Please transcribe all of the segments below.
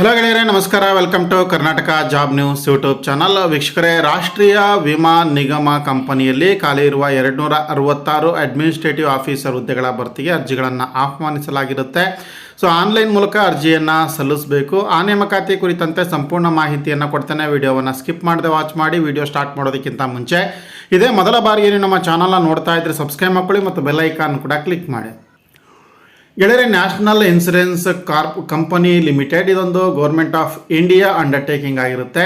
Hello ಗೆಳೆಯರೇ, ನಮಸ್ಕಾರ. Welcome to Karnataka job news YouTube channel ವೀಕ್ಷಕರೇ, ರಾಷ್ಟ್ರೀಯ ವಿಮಾ ನಿಗಮ ಕಂಪನಿಯಲ್ಲಿ ಖಾಲಿ ಇರುವ ಎರಡುನೂರ ಅರವತ್ತಾರು ಅಡ್ಮಿನಿಸ್ಟ್ರೇಟಿವ್ ಆಫೀಸರ್ ಹುದ್ದೆಗಳ ಭರ್ತಿಗೆ ಅರ್ಜಿಗಳನ್ನು ಆಹ್ವಾನಿಸಲಾಗಿರುತ್ತೆ. ಸೊ ಆನ್ಲೈನ್ ಮೂಲಕ ಅರ್ಜಿಯನ್ನು ಸಲ್ಲಿಸಬೇಕು. ಆ ನೇಮಕಾತಿ ಕುರಿತಂತೆ ಸಂಪೂರ್ಣ ಮಾಹಿತಿಯನ್ನು ಕೊಡ್ತೇನೆ. ವಿಡಿಯೋವನ್ನು ಸ್ಕಿಪ್ ಮಾಡದೆ ವಾಚ್ ಮಾಡಿ. ವಿಡಿಯೋ ಸ್ಟಾರ್ಟ್ ಮಾಡೋದಕ್ಕಿಂತ ಮುಂಚೆ ಇದೇ ಮೊದಲ ಬಾರಿಗೆ ನಮ್ಮ ಚಾನಲ್ನ ನೋಡ್ತಾ ಇದ್ರೆ ಸಬ್ಸ್ಕ್ರೈಬ್ ಮಾಡ್ಕೊಳ್ಳಿ ಮತ್ತು ಬೆಲ್ಲೈಕಾನ್ ಕೂಡ ಕ್ಲಿಕ್ ಮಾಡಿ. ಗೆಳೆಯರೆ national insurance corp company limited ಇದೊಂದು ಗೌರ್ಮೆಂಟ್ ಆಫ್ ಇಂಡಿಯಾ ಅಂಡರ್ಟೇಕಿಂಗ್ ಆಗಿರುತ್ತೆ.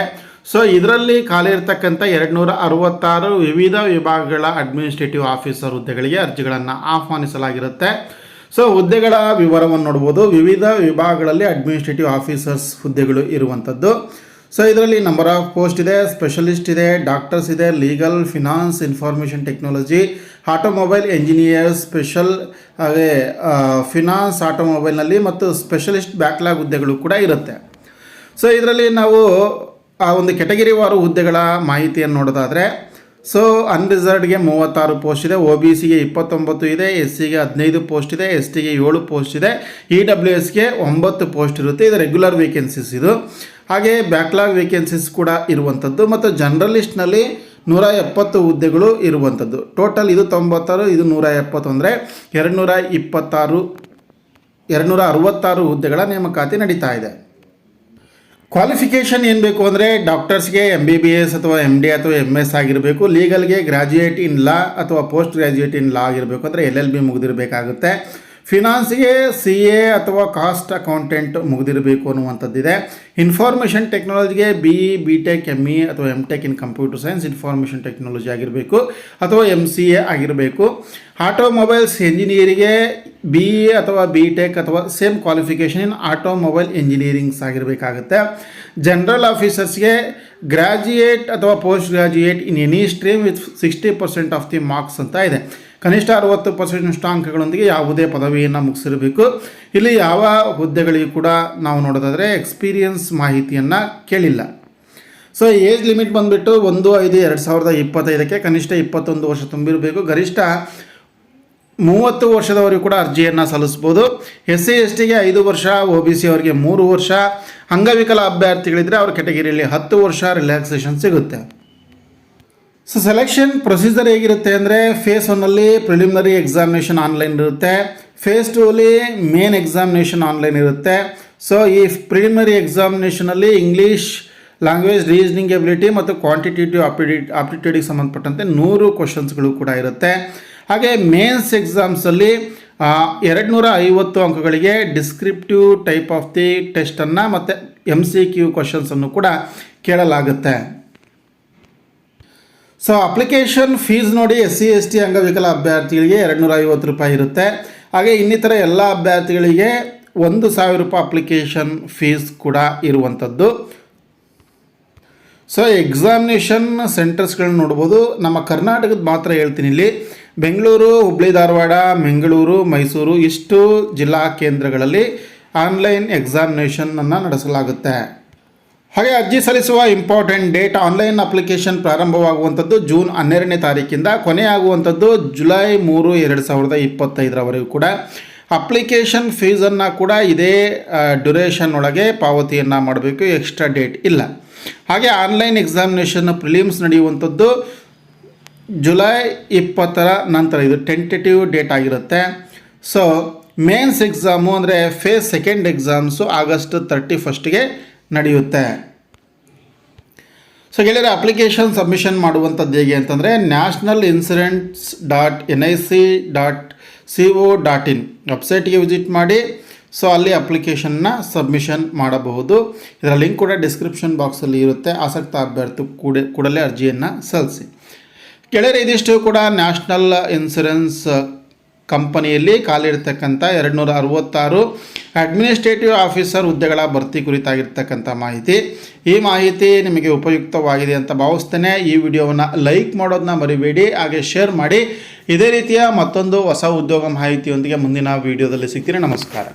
ಸೊ ಇದರಲ್ಲಿ ಖಾಲಿ ಇರತಕ್ಕಂಥ ಎರಡುನೂರ ಅರವತ್ತಾರು ವಿವಿಧ ವಿಭಾಗಗಳ ಅಡ್ಮಿನಿಸ್ಟ್ರೇಟಿವ್ ಆಫೀಸರ್ ಹುದ್ದೆಗಳಿಗೆ ಅರ್ಜಿಗಳನ್ನು ಆಹ್ವಾನಿಸಲಾಗಿರುತ್ತೆ. ಸೊ ಹುದ್ದೆಗಳ ವಿವರವನ್ನು ನೋಡ್ಬೋದು. ವಿವಿಧ ವಿಭಾಗಗಳಲ್ಲಿ ಅಡ್ಮಿನಿಸ್ಟ್ರೇಟಿವ್ ಆಫೀಸರ್ಸ್ ಹುದ್ದೆಗಳು ಇರುವಂಥದ್ದು. ಸೊ ಇದರಲ್ಲಿ ನಂಬರ್ ಆಫ್ ಪೋಸ್ಟ್ ಇದೆ ಸ್ಪೆಷಲಿಸ್ಟ್ ಇದೆ ಡಾಕ್ಟರ್ಸ್ ಇದೆ legal finance information technology automobile engineers special ಹಾಗೆ ಫಿನಾನ್ಸ್ ಆಟೋಮೊಬೈಲ್ನಲ್ಲಿ ಮತ್ತು ಸ್ಪೆಷಲಿಸ್ಟ್ ಬ್ಯಾಕ್ಲಾಗ್ ಹುದ್ದೆಗಳು ಕೂಡ ಇರುತ್ತೆ. ಸೊ ಇದರಲ್ಲಿ ನಾವು ಆ ಒಂದು ಕೆಟಗರಿವಾರು ಹುದ್ದೆಗಳ ಮಾಹಿತಿಯನ್ನು ನೋಡೋದಾದರೆ ಸೊ ಅನ್ರಿಸರ್ವ್ಡ್ಗೆ ಮೂವತ್ತಾರು ಪೋಸ್ಟ್ ಇದೆ ಒ ಬಿ ಸಿಗೆ ಇಪ್ಪತ್ತೊಂಬತ್ತು ಇದೆ ಎಸ್ ಸಿಗೆ ಹದಿನೈದು ಪೋಸ್ಟ್ ಇದೆ ಎಸ್ ಟಿಗೆ ಏಳು ಪೋಸ್ಟ್ ಇದೆ ಇ ಡಬ್ಲ್ಯೂ ಎಸ್ಗೆ ಒಂಬತ್ತು ಪೋಸ್ಟ್ ಇರುತ್ತೆ. ಇದು ರೆಗ್ಯುಲರ್ ವೇಕೆನ್ಸೀಸ್ ಇದು. ಹಾಗೆ ಬ್ಯಾಕ್ಲಾಗ್ ವೇಕೆನ್ಸೀಸ್ ಕೂಡ ಇರುವಂಥದ್ದು ಮತ್ತು ಜರ್ನಲಿಸ್ಟ್ನಲ್ಲಿ ನೂರ ಎಪ್ಪತ್ತು ಹುದ್ದೆಗಳು ಇರುವಂಥದ್ದು ಟೋಟಲ್ ಇದು ತೊಂಬತ್ತಾರು, ಇದು ನೂರ ಎಪ್ಪತ್ತು ಅಂದರೆ ಎರಡು ನೂರ ಇಪ್ಪತ್ತಾರು ಎರಡು ನೂರ ಅರವತ್ತಾರು ಹುದ್ದೆಗಳ ನೇಮಕಾತಿ ನಡೀತಾ ಇದೆ. ಕ್ವಾಲಿಫಿಕೇಷನ್ ಏನು ಬೇಕು ಅಂದರೆ ಡಾಕ್ಟರ್ಸ್ಗೆ ಎಂ ಬಿ ಬಿ ಎಸ್ ಅಥವಾ ಎಂ ಡಿ ಅಥವಾ ಎಂ ಎಸ್ ಆಗಿರಬೇಕು ಲೀಗಲ್ಗೆ ಗ್ರ್ಯಾಜುಯೇಟ್ ಇನ್ ಲಾ ಅಥವಾ ಪೋಸ್ಟ್ ಗ್ರ್ಯಾಜುಯೇಟ್ ಇನ್ ಲಾ ಆಗಿರಬೇಕು ಅಂದರೆ ಎಲ್ ಎಲ್ ಬಿ ಮುಗಿದಿರಬೇಕಾಗುತ್ತೆ. ಫಿನಾನ್ಸ್ಗೆ ಸಿ ಎ ಅಥವಾ ಕಾಸ್ಟ್ ಅಕೌಂಟೆಂಟ್ ಮುಗಿದಿರಬೇಕು ಅನ್ನುವಂಥದ್ದಿದೆ. Information ಟೆಕ್ನಾಲಜಿಗೆ B E B tech M E ಅಥವಾ M tech in computer science information technology ಆಗಿರಬೇಕು ಅಥವಾ ಎಂ ಸಿ ಎ ಆಗಿರಬೇಕು. ಆಟೋಮೊಬೈಲ್ಸ್ ಎಂಜಿನಿಯರಿಗೆ ಬಿ ಎ ಅಥವಾ ಬಿ ಟೆಕ್ ಅಥವಾ same qualification in automobile engineerings ಆಗಿರಬೇಕಾಗುತ್ತೆ. General ಆಫೀಸರ್ಸ್ಗೆ ಗ್ರ್ಯಾಜುಯೇಟ್ ಅಥವಾ post graduate in any stream with sixty percent of the marks ಅಂತ ಇದೆ. ಕನಿಷ್ಠ ಅರವತ್ತು ಪರ್ಸೆಂಟ್ ಅಂಕಗಳೊಂದಿಗೆ ಯಾವುದೇ ಪದವಿಯನ್ನು ಮುಗಿಸಿರಬೇಕು. ಇಲ್ಲಿ ಯಾವ ಹುದ್ದೆಗಳಿಗೆ ಕೂಡ ನಾವು ನೋಡೋದಾದರೆ ಎಕ್ಸ್ಪೀರಿಯನ್ಸ್ ಮಾಹಿತಿಯನ್ನು ಕೇಳಿಲ್ಲ. ಸೊ ಏಜ್ ಲಿಮಿಟ್ ಬಂದುಬಿಟ್ಟು ಒಂದು ಐದು ಎರಡು ಸಾವಿರದ ಇಪ್ಪತ್ತೈದಕ್ಕೆ ಕನಿಷ್ಠ ಇಪ್ಪತ್ತೊಂದು ವರ್ಷ ತುಂಬಿರಬೇಕು. ಗರಿಷ್ಠ ಮೂವತ್ತು ವರ್ಷದವರೆಗೂ ಕೂಡ ಅರ್ಜಿಯನ್ನು ಸಲ್ಲಿಸ್ಬೋದು ಎಸ್ ಸಿ ಎಸ್ ಟಿಗೆ ಐದು ವರ್ಷ ಒ ಬಿ ಸಿ ಅವರಿಗೆ ಮೂರು ವರ್ಷ. ಅಂಗವಿಕಲ ಅಭ್ಯರ್ಥಿಗಳಿದ್ದರೆ ಅವ್ರ ಕೆಟಗಿರಿಯಲ್ಲಿ ಹತ್ತು ವರ್ಷ ರಿಲ್ಯಾಕ್ಸೇಷನ್ ಸಿಗುತ್ತೆ. ಸೊ ಸೆಲೆಕ್ಷನ್ ಪ್ರೊಸೀಜರ್ ಹೇಗಿರುತ್ತೆ ಅಂದರೆ ಫೇಸ್ ಒನ್ನಲ್ಲಿ ಪ್ರಿಲಿಮಿನರಿ ಎಕ್ಸಾಮಿನೇಷನ್ ಆನ್ಲೈನ್ ಇರುತ್ತೆ. ಫೇಸ್ ಟೂ ಅಲ್ಲಿ ಮೇನ್ ಎಕ್ಸಾಮಿನೇಷನ್ ಆನ್ಲೈನ್ ಇರುತ್ತೆ. ಸೊ ಈ ಪ್ರಿಲಿಮಿನರಿ ಎಕ್ಸಾಮಿನೇಷನಲ್ಲಿ ಇಂಗ್ಲೀಷ್ ಲ್ಯಾಂಗ್ವೇಜ್ ರೀಸನಿಂಗ್ ಎಬಿಲಿಟಿ ಮತ್ತು ಕ್ವಾಂಟಿಟೇಟಿವ್ ಆಪ್ಟಿಟ್ಯೂಡಿಗೆ ಸಂಬಂಧಪಟ್ಟಂತೆ ನೂರು ಕ್ವಶನ್ಸ್ಗಳು ಕೂಡ ಇರುತ್ತೆ. ಹಾಗೆ ಮೇನ್ಸ್ ಎಕ್ಸಾಮ್ಸಲ್ಲಿ ಎರಡು ನೂರ ಐವತ್ತು ಅಂಕಗಳಿಗೆ ಡಿಸ್ಕ್ರಿಪ್ಟಿವ್ ಟೈಪ್ ಆಫ್ ದಿ ಟೆಸ್ಟನ್ನು ಮತ್ತು ಎಂ ಸಿ ಕ್ಯೂ ಕ್ವಶನ್ಸನ್ನು ಕೂಡ ಕೇಳಲಾಗುತ್ತೆ. ಸೊ ಅಪ್ಲಿಕೇಶನ್ ಫೀಸ್ ನೋಡಿ ಎಸ್ ಸಿ ಎಸ್ ಟಿ ಅಂಗವಿಕಲ ಅಭ್ಯರ್ಥಿಗಳಿಗೆ ಎರಡು ನೂರ ಐವತ್ತು ರೂಪಾಯಿ ಇರುತ್ತೆ. ಹಾಗೆ ಇನ್ನಿತರ ಎಲ್ಲ ಅಭ್ಯರ್ಥಿಗಳಿಗೆ ಒಂದು ಸಾವಿರ ರೂಪಾಯಿ ಅಪ್ಲಿಕೇಶನ್ ಫೀಸ್ ಕೂಡ ಇರುವಂಥದ್ದು. ಸೊ ಎಕ್ಸಾಮಿನೇಷನ್ ಸೆಂಟರ್ಸ್ಗಳನ್ನ ನೋಡ್ಬೋದು. ನಮ್ಮ ಕರ್ನಾಟಕದ ಮಾತ್ರ ಹೇಳ್ತೀನಿ ಇಲ್ಲಿ. ಬೆಂಗಳೂರು, ಹುಬ್ಳಿ, ಧಾರವಾಡ ಬೆಂಗಳೂರು ಮೈಸೂರು ಇಷ್ಟು ಜಿಲ್ಲಾ ಕೇಂದ್ರಗಳಲ್ಲಿ ಆನ್ಲೈನ್ ಎಕ್ಸಾಮಿನೇಷನನ್ನು ನಡೆಸಲಾಗುತ್ತೆ. ಹಾಗೆ ಅರ್ಜಿ ಸಲ್ಲಿಸುವ ಇಂಪಾರ್ಟೆಂಟ್ ಡೇಟ್ ಆನ್ಲೈನ್ ಅಪ್ಲಿಕೇಶನ್ ಪ್ರಾರಂಭವಾಗುವಂಥದ್ದು ಜೂನ್ ಹನ್ನೆರಡನೇ ತಾರೀಕಿಂದ, ಕೊನೆಯಾಗುವಂಥದ್ದು ಜುಲೈ ಮೂರು, ಎರಡು ಸಾವಿರದ ಇಪ್ಪತ್ತೈದರವರೆಗೂ ಕೂಡ. ಅಪ್ಲಿಕೇಶನ್ ಫೀಸನ್ನು ಕೂಡ ಇದೇ ಡ್ಯುರೇಷನ್ ಒಳಗೆ ಪಾವತಿಯನ್ನು ಮಾಡಬೇಕು, ಎಕ್ಸ್ಟ್ರಾ ಡೇಟ್ ಇಲ್ಲ. ಹಾಗೆ ಆನ್ಲೈನ್ ಎಕ್ಸಾಮಿನೇಷನ್ ಪ್ರಿಲಿಮ್ಸ್ ನಡೆಯುವಂಥದ್ದು ಜುಲೈ ಇಪ್ಪತ್ತರ ನಂತರ ಇದು ಟೆಂಟೇಟಿವ್ ಡೇಟ್ ಆಗಿರುತ್ತೆ. ಸೊ ಮೇನ್ಸ್ ಎಕ್ಸಾಮು ಅಂದರೆ phase second exams August thirty ಫಸ್ಟ್ಗೆ ನಡೆಯುತ್ತೆ. ಸೊ ಗೆಳೆಯರೆ ಅಪ್ಲಿಕೇಶನ್ ಸಬ್ಮಿಷನ್ ಮಾಡುವಂಥದ್ದು ಹೇಗೆ ಅಂತಂದರೆ national insurance dot N I C dot C O dot in ವೆಬ್ಸೈಟ್ಗೆ ವಿಸಿಟ್ ಮಾಡಿ ಸೊ ಅಲ್ಲಿ ಅಪ್ಲಿಕೇಶನ್ನ ಸಬ್ಮಿಷನ್ ಮಾಡಬಹುದು. ಇದರ ಲಿಂಕ್ ಕೂಡ ಡಿಸ್ಕ್ರಿಪ್ಷನ್ ಬಾಕ್ಸಲ್ಲಿ ಇರುತ್ತೆ. ಆಸಕ್ತ ಅಭ್ಯರ್ಥಿ ಕೂಡ ಕೂಡಲೇ ಅರ್ಜಿಯನ್ನು ಸಲ್ಲಿಸಿ. ಗೆಳೆಯರೆ ಇದಿಷ್ಟು ಕೂಡ ನ್ಯಾಷನಲ್ ಇನ್ಸೂರೆನ್ಸ್ ಕಂಪನಿಯಲ್ಲಿ ಖಾಲಿರ್ತಕ್ಕಂಥ ಎರಡು ನೂರ ಅರವತ್ತಾರು ಅಡ್ಮಿನಿಸ್ಟ್ರೇಟಿವ್ ಆಫೀಸರ್ ಹುದ್ದೆಗಳ ಭರ್ತಿ ಕುರಿತಾಗಿರ್ತಕ್ಕಂಥ ಮಾಹಿತಿ. ಈ ಮಾಹಿತಿ ನಿಮಗೆ ಉಪಯುಕ್ತವಾಗಿದೆ ಅಂತ ಭಾವಿಸ್ತೇನೆ. ಈ ವಿಡಿಯೋವನ್ನು ಲೈಕ್ ಮಾಡೋದನ್ನ ಮರಿಬೇಡಿ, ಹಾಗೆ ಶೇರ್ ಮಾಡಿ. ಇದೇ ರೀತಿಯ ಮತ್ತೊಂದು ಹೊಸ ಉದ್ಯೋಗ ಮಾಹಿತಿಯೊಂದಿಗೆ ಮುಂದಿನ ವಿಡಿಯೋದಲ್ಲಿ ಸಿಗ್ತೀನಿ. ನಮಸ್ಕಾರ.